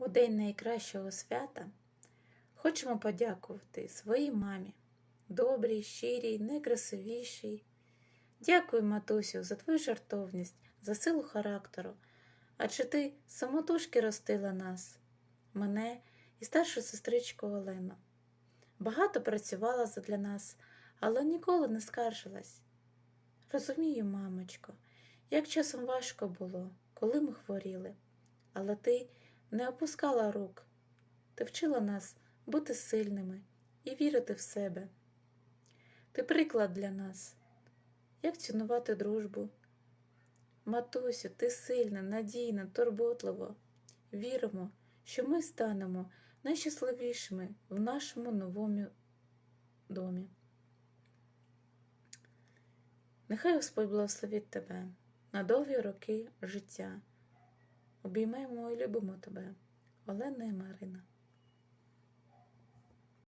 У день найкращого свята хочемо подякувати своїй мамі, добрій, щирій, найкрасивішій. Дякую, матусю, за твою жартовність, за силу характеру. Адже ти самотужки ростила нас, мене і старшу сестричку Олену. Багато працювала задля нас, але ніколи не скаржилась. Розумію, мамочко, як часом важко було, коли ми хворіли, але ти не опускала рук. Ти вчила нас бути сильними і вірити в себе. Ти приклад для нас, як цінувати дружбу. Матусю, ти сильна, надійна, турботлива. Віримо, що ми станемо найщасливішими в нашому новому домі. Нехай Господь благословить тебе на довгі роки життя. Обіймаємо і любимо тебе, Олена і Марина.